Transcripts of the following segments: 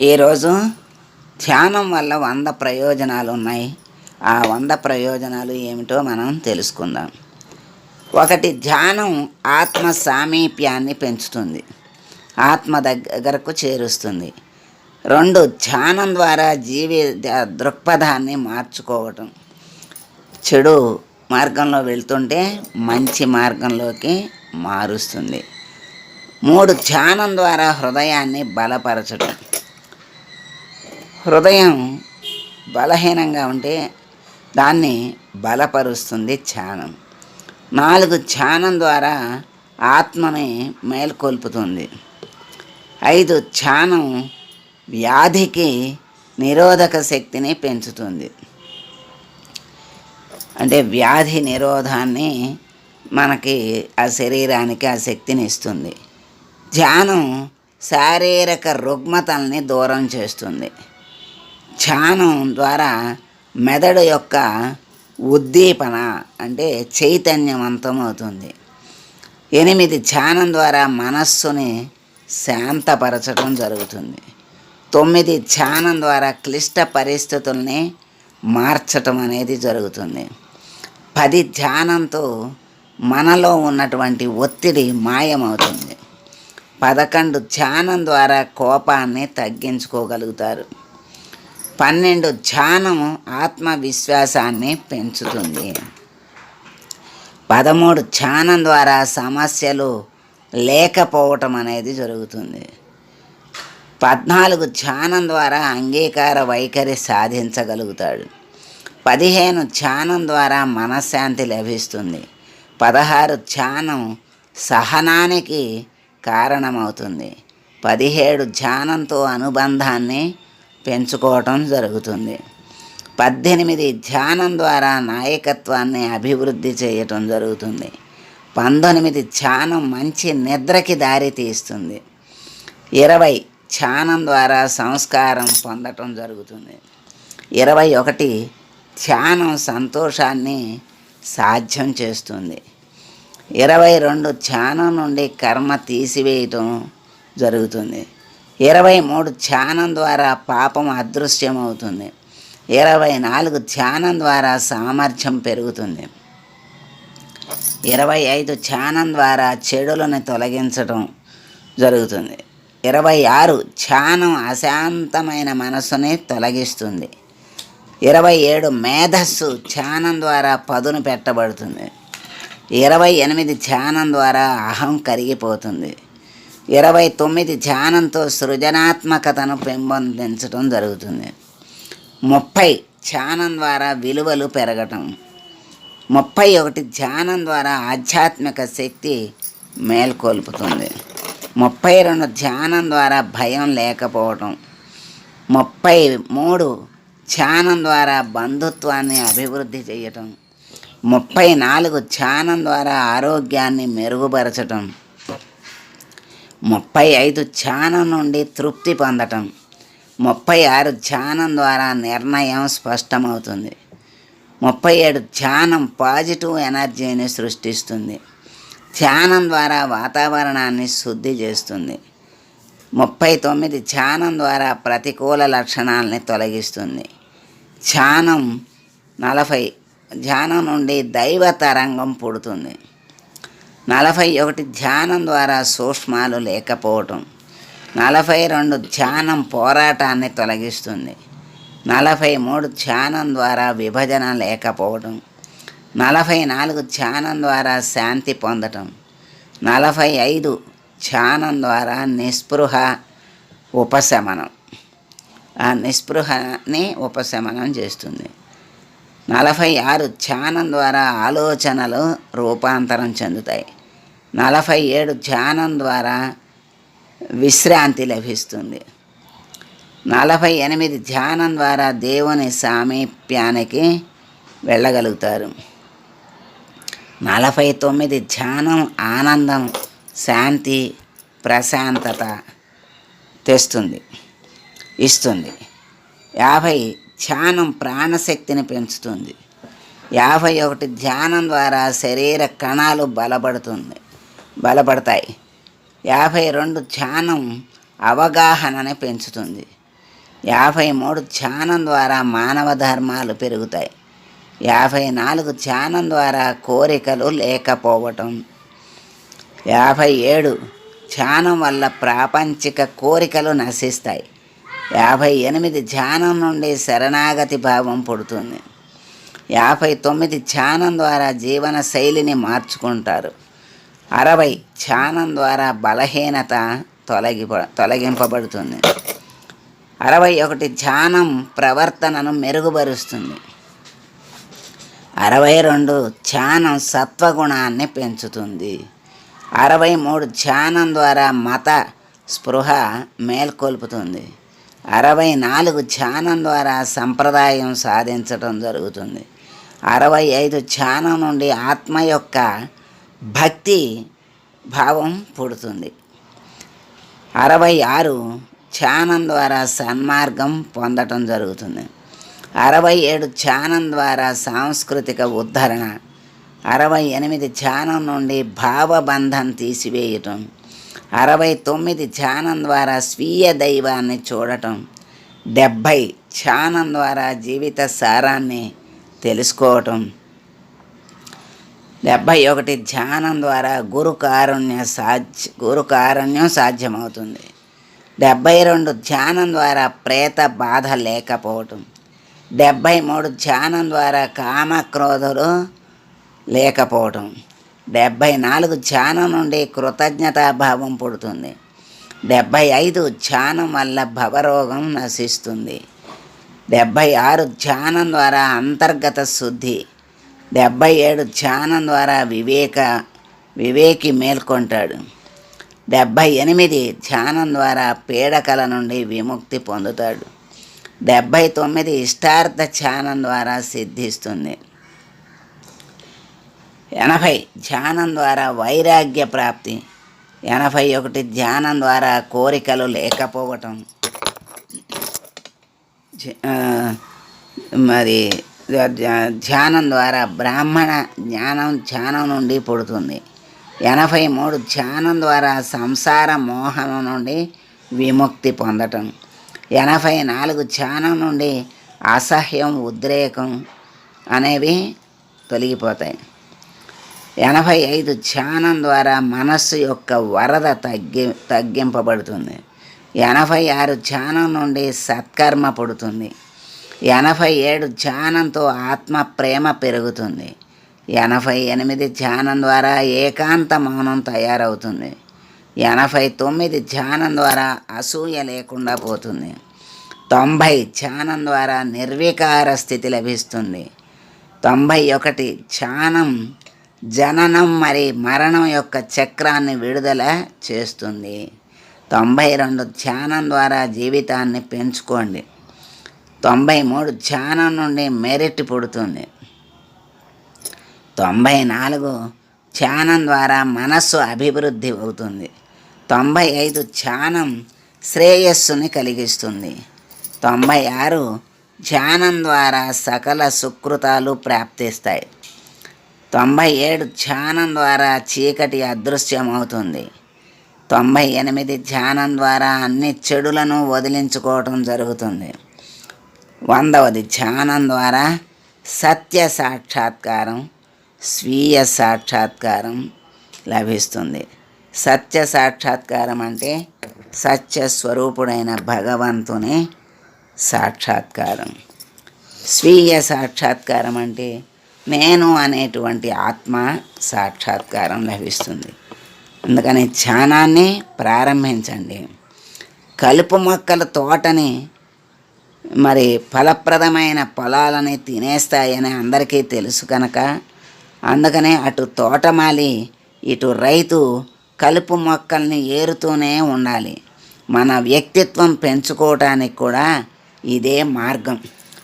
ఈరోజు ధ్యానం వల్ల వంద ప్రయోజనాలు ఉన్నాయి ఆ వంద ప్రయోజనాలు ఏమిటో మనం తెలుసుకుందాం. ఒకటి ధ్యానం ఆత్మ సామీప్యాన్ని పెంచుతుంది. ఆత్మ దగ్గరకు చేరుస్తుంది. రెండు ధ్యానం ద్వారా జీవి దృక్పథాన్ని మార్చుకోవటం. చెడు మార్గంలో వెళ్తుంటే మంచి మార్గంలోకి మారుస్తుంది. మూడు ధ్యానం ద్వారా హృదయాన్ని బలపరచడం హృదయం బలహీనంగా ఉంటే దాన్ని బలపరుస్తుంది ధ్యానం. నాలుగు ధ్యానం ద్వారా ఆత్మని మేల్కొల్పుతుంది. ఐదు ధ్యానం వ్యాధికి నిరోధక శక్తిని పెంచుతుంది. అంటే వ్యాధి నిరోధాన్ని మనకి ఆ శరీరానికి ఆ శక్తిని ఇస్తుంది. ధ్యానం శారీరక రుగ్మతల్ని దూరం చేస్తుంది. ధ్యానం ద్వారా మెదడు యొక్క ఉద్దీపన అంటే చైతన్యవంతమవుతుంది. ఎనిమిది ధ్యానం ద్వారా మనస్సుని శాంతపరచడం జరుగుతుంది. తొమ్మిది ధ్యానం ద్వారా క్లిష్ట పరిస్థితుల్ని మార్చటం అనేది జరుగుతుంది. పది ధ్యానంతో మనలో ఉన్నటువంటి ఒత్తిడి మాయమవుతుంది. పదకొండు ధ్యానం ద్వారా కోపాన్ని తగ్గించుకోగలుగుతారు. పన్నెండు ధ్యానము ఆత్మవిశ్వాసాన్ని పెంచుతుంది. పదమూడు ధ్యానం ద్వారా సమస్యలు లేకపోవటం అనేది జరుగుతుంది. పద్నాలుగు ధ్యానం ద్వారా అంగీకార వైఖరి సాధించగలుగుతాడు. పదిహేను ధ్యానం ద్వారా మనశ్శాంతి లభిస్తుంది. పదహారు ధ్యానం సహనానికి కారణమవుతుంది. పదిహేడు ధ్యానంతో అనుబంధాన్ని పెంచుకోవటం జరుగుతుంది. పద్దెనిమిది ధ్యానం ద్వారా నాయకత్వాన్ని అభివృద్ధి చేయటం జరుగుతుంది. పంతొమ్మిది ధ్యానం మంచి నిద్రకి దారి తీస్తుంది. ఇరవై ధ్యానం ద్వారా సంస్కారం పొందటం జరుగుతుంది. ఇరవై ఒకటి ధ్యానం సంతోషాన్ని సాధ్యం చేస్తుంది. ఇరవై రెండు ధ్యానం నుండి కర్మ తీసివేయటం జరుగుతుంది. ఇరవై మూడు ధ్యానం ద్వారా పాపం అదృశ్యమవుతుంది. ఇరవై నాలుగు ధ్యానం ద్వారా సామర్థ్యం పెరుగుతుంది. ఇరవై ఐదు ధ్యానం ద్వారా చెడులను తొలగించటం జరుగుతుంది. ఇరవై ఆరు ధ్యానం అశాంతమైన మనసుని తొలగిస్తుంది. ఇరవై ఏడు మేధస్సు ధ్యానం ద్వారా పదును పెట్టబడుతుంది. ఇరవై ఎనిమిది ధ్యానం ద్వారా అహం కరిగిపోతుంది. ఇరవై తొమ్మిది ధ్యానంతో సృజనాత్మకతను పెంపొందించడం జరుగుతుంది. ముప్పై ధ్యానం ద్వారా విలువలు పెరగటం. ముప్పై ఒకటి ధ్యానం ద్వారా ఆధ్యాత్మిక శక్తి మేల్కొల్పుతుంది. ముప్పై రెండు ధ్యానం ద్వారా భయం లేకపోవటం. ముప్పై మూడు ధ్యానం ద్వారా బంధుత్వాన్ని అభివృద్ధి చేయటం. ముప్పై నాలుగు ధ్యానం ద్వారా ఆరోగ్యాన్ని మెరుగుపరచటం. ముప్పై ఐదు ధ్యానం నుండి తృప్తి పొందటం ముప్పై ఆరు ధ్యానం ద్వారా నిర్ణయం స్పష్టమవుతుంది. ముప్పై ఏడు ధ్యానం పాజిటివ్ ఎనర్జీని సృష్టిస్తుంది. ధ్యానం ద్వారా వాతావరణాన్ని శుద్ధి చేస్తుంది. ముప్పై తొమ్మిది ధ్యానం ద్వారా ప్రతికూల లక్షణాలని తొలగిస్తుంది. ధ్యానం నలభై ధ్యానం నుండి దైవ తరంగం పుడుతుంది. నలభై ఒకటి ధ్యానం ద్వారా సూక్ష్మాలు లేకపోవటం నలభై రెండు ధ్యానం పోరాటాన్ని తొలగిస్తుంది నలభై మూడు ధ్యానం ద్వారా విభజన లేకపోవడం నలభై నాలుగు ధ్యానం ద్వారా శాంతి పొందటం నలభై ఐదు ధ్యానం ద్వారా నిస్పృహ ఉపశమనం. ఆ నిస్పృహని ఉపశమనం చేస్తుంది. నలభై ఆరు ధ్యానం ద్వారా ఆలోచనలు రూపాంతరం చెందుతాయి. నలభై ఏడు ధ్యానం ద్వారా విశ్రాంతి లభిస్తుంది. నలభై ఎనిమిది ధ్యానం ద్వారా దేవుని సామీప్యానికి వెళ్ళగలుగుతారు. నలభై తొమ్మిది ధ్యానం ఆనందం శాంతి ప్రశాంతత తెస్తుంది ఇస్తుంది. యాభై ధ్యానం ప్రాణశక్తిని పెంచుతుంది. యాభై ఒకటి ధ్యానం ద్వారా శరీర కణాలు బలపడుతుంది. బలపడతాయి. యాభై రెండు ధ్యానం అవగాహనని పెంచుతుంది. యాభై మూడు ధ్యానం ద్వారా మానవ ధర్మాలు పెరుగుతాయి. యాభై నాలుగు ధ్యానం ద్వారా కోరికలు లేకపోవటం. యాభై ఏడు ధ్యానం వల్ల ప్రాపంచిక కోరికలు నశిస్తాయి. యాభై ఎనిమిది ధ్యానం నుండి శరణాగతి భావం పుడుతుంది. యాభై తొమ్మిది ధ్యానం ద్వారా జీవన శైలిని మార్చుకుంటారు. అరవై ధ్యానం ద్వారా బలహీనత తొలగి తొలగింపబడుతుంది. అరవై ఒకటి ధ్యానం ప్రవర్తనను మెరుగుపరుస్తుంది. అరవై రెండు ధ్యానం సత్వగుణాన్ని పెంచుతుంది. అరవై మూడు ధ్యానం ద్వారా మత స్పృహ మేల్కొల్పుతుంది. అరవై నాలుగు ధ్యానం ద్వారా సంప్రదాయం సాధించడం జరుగుతుంది. అరవై ఐదు ధ్యానం నుండి ఆత్మ యొక్క భక్తి భావం పుడుతుంది. అరవై ఆరు ధ్యానం ద్వారా సన్మార్గం పొందటం జరుగుతుంది. అరవై ఏడు ధ్యానం ద్వారా సాంస్కృతిక ఉద్ధరణ అరవై ఎనిమిది ధ్యానం నుండి భావబంధం తీసివేయటం అరవై తొమ్మిది ధ్యానం ద్వారా స్వీయ దైవాన్ని చూడటం డెబ్భై ధ్యానం ద్వారా జీవిత సారాన్ని తెలుసుకోవటం డెబ్భై ఒకటి ధ్యానం ద్వారా గురు కారుణ్య సాధ్య గురు కారుణ్యం సాధ్యమవుతుంది. డెబ్భై రెండు ధ్యానం ద్వారా ప్రేత బాధ లేకపోవటం. డెబ్భై మూడు ధ్యానం ద్వారా కామక్రోధులు లేకపోవటం. డెబ్భై నాలుగు ధ్యానం నుండి కృతజ్ఞతాభావం పుడుతుంది. డెబ్భై ఐదు ధ్యానం వల్ల భవరోగం నశిస్తుంది. డెబ్భై ఆరు ధ్యానం ద్వారా అంతర్గత శుద్ధి డెబ్భై ఏడు ధ్యానం ద్వారా వివేక వివేకి మేల్కొంటాడు. డెబ్భై ఎనిమిది ధ్యానం ద్వారా పీడకల నుండి విముక్తి పొందుతాడు. డెబ్భై తొమ్మిది ఇష్టార్థ ధ్యానం ద్వారా సిద్ధిస్తుంది. ఎనభై ధ్యానం ద్వారా వైరాగ్య ప్రాప్తి. ఎనభై ఒకటి ధ్యానం ద్వారా కోరికలు లేకపోవటం. మరి ధ్యానం ద్వారా బ్రాహ్మణ జ్ఞానం ధ్యానం నుండి పుడుతుంది. ఎనభై మూడు ధ్యానం ద్వారా సంసార మోహనం నుండి విముక్తి పొందటం. ఎనభై నాలుగు ధ్యానం నుండి అసహ్యం ఉద్రేకం అనేవి తొలగిపోతాయి. ఎనభై ఐదు ధ్యానం ద్వారా మనస్సు యొక్క వరద తగ్గి తగ్గింపబడుతుంది. ఎనభై ఆరు ధ్యానం నుండి సత్కర్మ పుడుతుంది. ఎనభై ఏడు ధ్యానంతో ఆత్మ ప్రేమ పెరుగుతుంది. ఎనభై ఎనిమిది ధ్యానం ద్వారా ఏకాంత మౌనం తయారవుతుంది. ఎనభై తొమ్మిది ధ్యానం ద్వారా అసూయ లేకుండా పోతుంది. తొంభై ధ్యానం ద్వారా నిర్వికార స్థితి లభిస్తుంది. తొంభై ఒకటి ధ్యానం జననం మరి మరణం యొక్క చక్రాన్ని విడుదల చేస్తుంది. తొంభై రెండు ధ్యానం ద్వారా జీవితాన్ని పెంచుకోండి. తొంభై మూడు ధ్యానం నుండి మెరిట్ పుడుతుంది. తొంభై నాలుగు ధ్యానం ద్వారా మనస్సు అభివృద్ధి అవుతుంది. తొంభై ఐదు ధ్యానం శ్రేయస్సుని కలిగిస్తుంది. తొంభై ఆరు ధ్యానం ద్వారా సకల సుకృతాలు ప్రాప్తిస్తాయి. తొంభై ఏడు ధ్యానం ద్వారా చీకటి అదృశ్యమవుతుంది. తొంభై ఎనిమిది ధ్యానం ద్వారా అన్ని చెడులను వదిలించుకోవటం జరుగుతుంది. వందవది ధ్యానం ద్వారా సత్య సాక్షాత్కారం స్వీయ సాక్షాత్కారం లభిస్తుంది. సత్య సాక్షాత్కారం అంటే సత్య స్వరూపుడైన భగవంతుని సాక్షాత్కారం. స్వీయ సాక్షాత్కారం అంటే నేను అనేటువంటి ఆత్మ సాక్షాత్కారం లభిస్తుంది. అందుకని ధ్యానాన్ని ప్రారంభించండి. కలుపు మొక్కల తోటని మరి ఫలప్రదమైన పొలాలని తినేస్తాయని అందరికీ తెలుసు కనుక అందుకనే అటు తోటమాలి ఇటు రైతు కలుపు మొక్కల్ని ఏరుతూనే ఉండాలి. మన వ్యక్తిత్వం పెంచుకోవటానికి కూడా ఇదే మార్గం.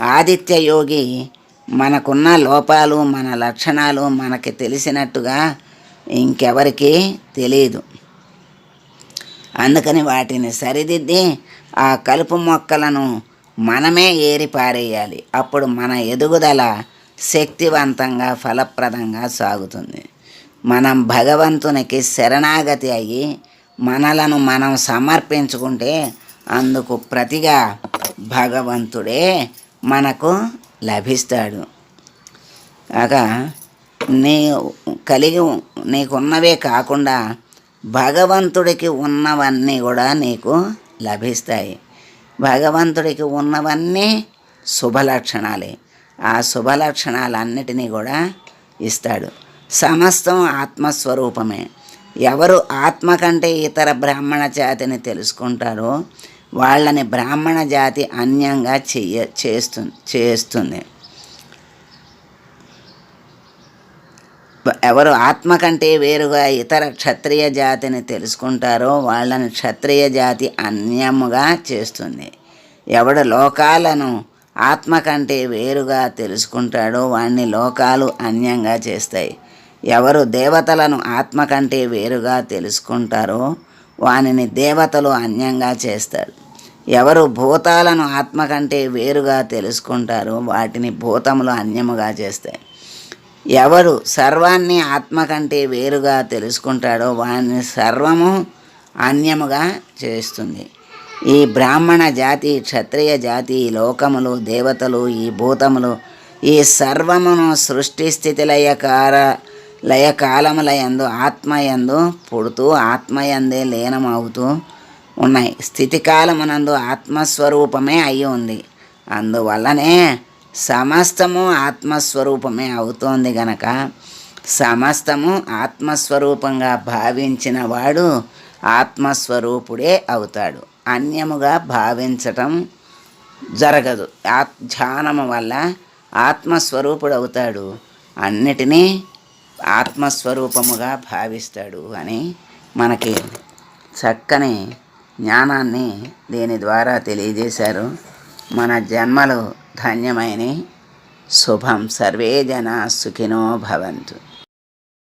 ఆదిత్య యోగి మనకున్న లోపాలు మన లక్షణాలు మనకి తెలిసినట్టుగా ఇంకెవరికి తెలియదు అందుకని వాటిని సరిదిద్ది ఆ కలుపు మొక్కలను మనమే ఏరి పారేయాలి. అప్పుడు మన ఎదుగుదల శక్తివంతంగా ఫలప్రదంగా సాగుతుంది. మనం భగవంతునికి శరణాగతి అయ్యి మనలను మనం సమర్పించుకుంటే అందుకు ప్రతిగా భగవంతుడే మనకు లభిస్తాడు. కాక నీ కలిగి నీకున్నవే కాకుండా భగవంతుడికి ఉన్నవన్నీ కూడా నీకు లభిస్తాయి. భగవంతుడికి ఉన్నవన్నీ శుభలక్షణాలే. ఆ శుభలక్షణాలన్నిటినీ కూడా ఇస్తాడు. సమస్తం ఆత్మస్వరూపమే. ఎవరు ఆత్మ కంటే ఇతర బ్రాహ్మణ జాతిని తెలుసుకుంటారో వాళ్ళని బ్రాహ్మణ జాతి అన్యంగా చెయ్య చేస్తుంది చేస్తుంది. ఎవరు ఆత్మ కంటే వేరుగా ఇతర క్షత్రియ జాతిని తెలుసుకుంటారో వాళ్ళని క్షత్రియ జాతి అన్యముగా చేస్తుంది. ఎవడు లోకాలను ఆత్మ కంటే వేరుగా తెలుసుకుంటాడో వాణ్ణి లోకాలు అన్యంగా చేస్తాయి. ఎవరు దేవతలను ఆత్మ కంటే వేరుగా తెలుసుకుంటారో వానిని దేవతలు అన్యంగా చేస్తారు. ఎవరు భూతాలను ఆత్మ కంటే వేరుగా తెలుసుకుంటారో వాటిని భూతములు అన్యముగా చేస్తాయి. ఎవరు సర్వాన్ని ఆత్మ కంటే వేరుగా తెలుసుకుంటాడో వాడిని సర్వము అన్యముగా చేస్తుంది. ఈ బ్రాహ్మణ జాతి క్షత్రియ జాతి లోకములు దేవతలు ఈ భూతములు ఈ సర్వమును సృష్టి స్థితి లయకార లయకాలములయందు ఆత్మయందు పుడుతూ ఆత్మయందే లీనమవుతూ ఉన్నాయి. స్థితికాలమునందు ఆత్మస్వరూపమే అయి ఉంది. అందువల్లనే సమస్తము ఆత్మస్వరూపమే అవుతోంది గనక సమస్తము ఆత్మస్వరూపంగా భావించిన వాడు ఆత్మస్వరూపుడే అవుతాడు. అన్యముగా భావించటం జరగదు. ఆత్ ధ్యానము వల్ల ఆత్మస్వరూపుడు అవుతాడు అన్నిటినీ ఆత్మస్వరూపముగా భావిస్తాడు అని మనకి చక్కని జ్ఞానాన్ని దీని ద్వారా తెలియజేశారు. మన జన్మలు ధన్యమైన. శుభం సర్వే జనా సుఖినో భవంతు.